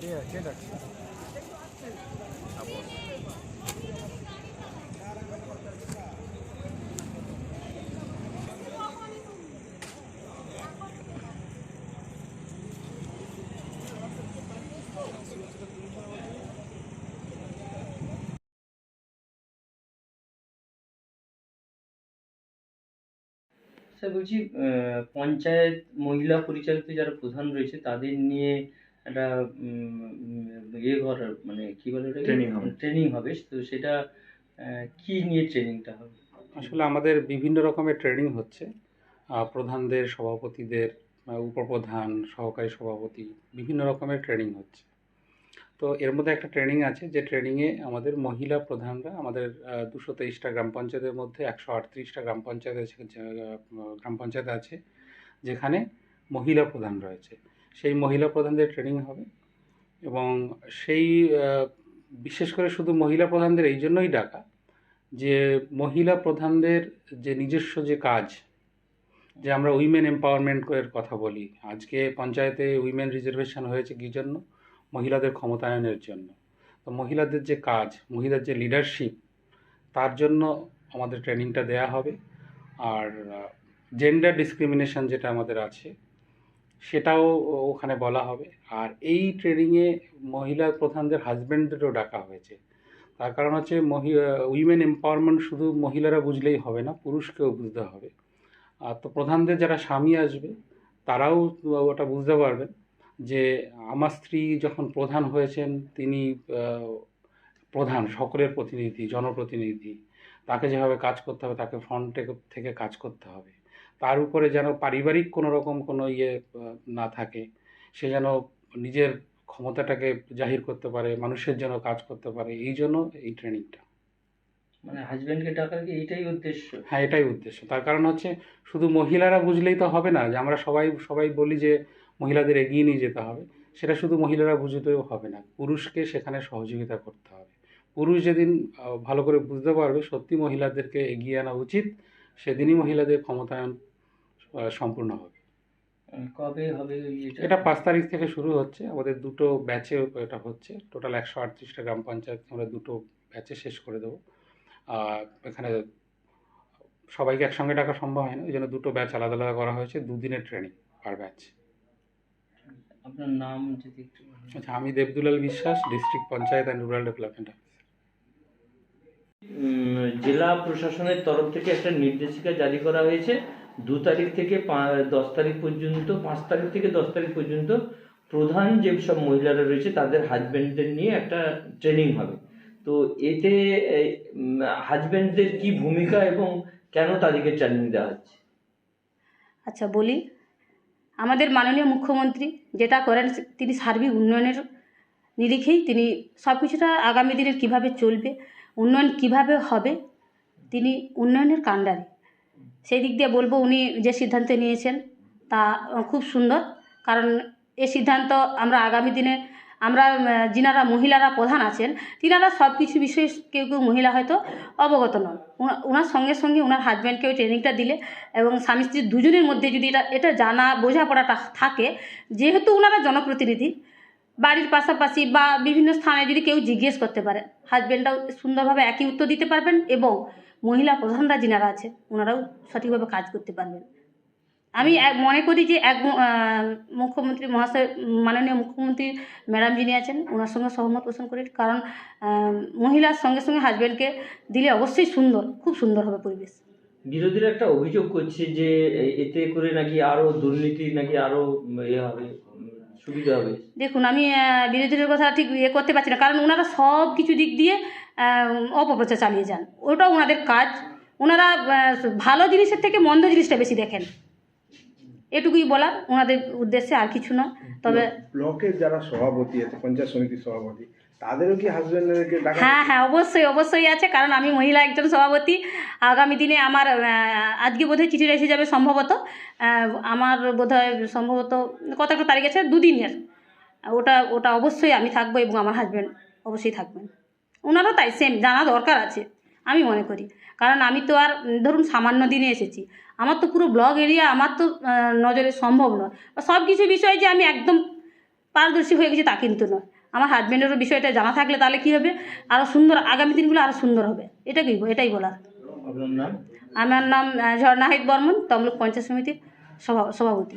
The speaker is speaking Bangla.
ঠিক আছে ঠিক আছে স্যার বলছি আহ, পঞ্চায়েত মহিলা পরিচালিত যারা প্রধান রয়েছে তাদের নিয়ে একটা ইয়ে করার মানে কি বলে ওটাকে? Training হবে। ট্রেনিং হবে। তো সেটা কি নিয়ে ট্রেনিংটা হবে? আসলে আমাদের বিভিন্ন রকমের ট্রেনিং হচ্ছে। প্রধানদের সভাপতিদের উপপ্রধান সহকারী সভাপতি বিভিন্ন রকমের ট্রেনিং হচ্ছে। তো এর মধ্যে একটা ট্রেনিং আছে, যে ট্রেনিংয়ে আমাদের মহিলা প্রধানরা আমাদের দুশো তেইশটা গ্রাম পঞ্চায়েতের মধ্যে একশো আটত্রিশটা গ্রাম পঞ্চায়েত আছে গ্রাম পঞ্চায়েত আছে, যেখানে মহিলা প্রধান রয়েছে। সেই মহিলা প্রধানদের ট্রেনিং হবে এবং সেই বিশেষ করে শুধু মহিলা প্রধানদের, এই জন্যই ডাকা যে মহিলা প্রধানদের যে নিজস্ব যে কাজ, যে আমরা উইমেন এম্পাওয়ারমেন্টের কথা বলি। আজকে পঞ্চায়েতে উইমেন রিজার্ভেশন হয়েছে কী জন্য? মহিলাদের ক্ষমতায়নের জন্য। তো মহিলাদের যে কাজ মহিলার যে লিডারশিপ তার জন্য আমাদের ট্রেনিংটা দেয়া হবে। আর জেন্ডার ডিসক্রিমিনেশন যেটা আমাদের আছে, সেটাও ওখানে বলা হবে। আর এই ট্রেনিংয়ে মহিলা প্রধানদের হাজব্যান্ডদেরও ডাকা হয়েছে। তার কারণ হচ্ছে মহিলা উইমেন এম্পাওয়ারমেন্ট শুধু মহিলারা বুঝলেই হবে না, পুরুষকেও বুঝতে হবে। আর তো প্রধানদের যারা স্বামী আসবে, তারাও ওটা বুঝতে পারবেন। যে আমার স্ত্রী যখন প্রধান হয়েছেন তিনি প্রধান সকলের প্রতিনিধি জনপ্রতিনিধি। তাকে যেভাবে কাজ করতে হবে তাকে ফ্রন্টে থেকে কাজ করতে হবে। তার উপরে যেন পারিবারিক কোনো রকম কোনো ইয়ে না থাকে সে যেন নিজের ক্ষমতাটাকে জাহির করতে পারে মানুষের জন্য কাজ করতে পারে এই জন্য এই ট্রেনিংটা মানে হাজব্যান্ডকে ডাকার কি এটাই উদ্দেশ্য? হ্যাঁ এটাই উদ্দেশ্য। তার কারণ হচ্ছে শুধু মহিলারা বুঝলেই তো হবে না যে আমরা সবাই সবাই বলি যে মহিলাদের এগিয়ে নিয়ে যেতে হবে। সেটা শুধু মহিলারা বুঝতেও হবে না পুরুষকে সেখানে সহযোগিতা করতে হবে। পুরুষ যেদিন ভালো করে বুঝতে পারবে সত্যি মহিলাদেরকে এগিয়ে আনা উচিত সেদিনই মহিলাদের ক্ষমতায়ন সম্পূর্ণ হবে। কবে হবে এটা? পাঁচ তারিখ থেকে শুরু হচ্ছে। আমাদের দুটো ব্যাচে এটা হচ্ছে। টোটাল একশো আটত্রিশটা গ্রাম পঞ্চায়েত আমরা দুটো ব্যাচে শেষ করে দেবো। আর এখানে সবাইকে একসঙ্গে ডাকা সম্ভব হয় না ওই জন্য দুটো ব্যাচ আলাদা আলাদা করা হয়েছে। দুদিনের ট্রেনিং পার ব্যাচ। আপনার নাম যদি একটু আচ্ছা আমি Debdulal Biswas district panchayat and rural development জেলা প্রশাসনের তরফ থেকে একটা নির্দেশিকা জারি করা হয়েছে। দু তারিখ থেকে পা- দশ তারিখ পর্যন্ত পাঁচ তারিখ থেকে দশ তারিখ পর্যন্ত প্রধান যে সব মহিলারা রয়েছে তাদের হাজব্যান্ডদের নিয়ে একটা ট্রেনিং হবে। তো এতে হাজবেন্ডদের কি ভূমিকা এবং কেন তাদেরকে ট্রেনিং দেওয়া হচ্ছে? আচ্ছা বলি। আমাদের মাননীয় মুখ্যমন্ত্রী যেটা করেন, তিনি সার্বিক উন্নয়নের নিরিখেই তিনি সব কিছুটা আগামী দিনের কীভাবে চলবে, উন্নয়ন কীভাবে হবে, তিনি উন্নয়নের কাণ্ডারি। সেই দিক দিয়ে বলব, উনি যে সিদ্ধান্ত নিয়েছেন তা খুব সুন্দর। কারণ এ সিদ্ধান্ত আমরা আগামী দিনে আমরা যিনারা মহিলারা প্রধান আছেন, তিনারা সব কিছু বিষয়ে কেউ কেউ মহিলা হয়তো অবগত নন। ওনার সঙ্গে সঙ্গে ওনার হাজব্যান্ডকে ওই ট্রেনিংটা দিলে এবং স্বামী স্ত্রীর দুজনের মধ্যে যদি এটা এটা জানা, বোঝাপড়াটা থাকে, যেহেতু ওনারা জনপ্রতিনিধি, বাড়ির পাশাপাশি বা বিভিন্ন স্থানে যদি কেউ জিজ্ঞেস করতে পারে হাজব্যান্ডরাও সুন্দরভাবে একই উত্তর দিতে পারবেন এবং মহিলা প্রধানরা যিনারা আছে ওনারাও সঠিকভাবে কাজ করতে পারবেন। আমি এক- মনে করি যে এক মুখ্যমন্ত্রী মহাশয় মাননীয় মুখ্যমন্ত্রী ম্যাডাম যিনি আছেন ওনার সঙ্গে সহমত পোষণ করি। কারণ মহিলার সঙ্গে সঙ্গে হাজব্যান্ডকে দিলে অবশ্যই সুন্দর খুব সুন্দর হবে পরিবেশ। বিরোধীরা একটা অভিযোগ করছে যে এতে করে নাকি আরও দুর্নীতি নাকি আরও উম, ইয়ে হবে সুবিধা হবে। দেখুন আমি বিরোধীদের কথা ঠিক ইয়ে করতে পারছি না। কারণ ওনারা সব কিছু দিক দিয়ে অপপ্রচার চালিয়ে যান। ওটাও ওনাদের কাজ। ওনারা ভালো জিনিসের থেকে মন্দ জিনিসটা বেশি দেখেন। এটুকুই বলার ওনাদের উদ্দেশ্যে আর কিছু নয়। তবে ব্লকের যারা সভাপতি আছে পঞ্চায়েত সমিতির সভাপতি তাদেরও কি হাজবেন্ডদেরকে হ্যাঁ হ্যাঁ অবশ্যই অবশ্যই আছে কারণ আমি মহিলা একজন সভাপতি। আগামী দিনে আমার আজকে বোধহয় চিঠিটা এসে যাবে সম্ভবত। আমার বোধহয় সম্ভবত কত একটা তারিখ আছে? দুদিনের। ওটা ওটা অবশ্যই আমি থাকব এবং আমার হাজব্যান্ড অবশ্যই থাকবেন। ওনারও তাই সেম জানা দরকার আছে। আমি মনে করি। কারণ আমি তো আর ধরুন সামান্য দিনে এসেছি। আমার তো পুরো ব্লক এরিয়া আমার তো নজরে সম্ভব নয়। বা সব কিছু বিষয়ে যে আমি একদম পারদর্শী হয়ে গেছি তা কিন্তু নয়। আমার হাজব্যান্ডেরও বিষয়টা জানা থাকলে তাহলে কী হবে? আরও সুন্দর আগামী দিনগুলো আরও সুন্দর হবে। এটা কি এটাই বলার। আমার নাম আহ, ঝর্ণাহিত বর্মন তমলুক পঞ্চায়েত সমিতির সভা সভাপতি।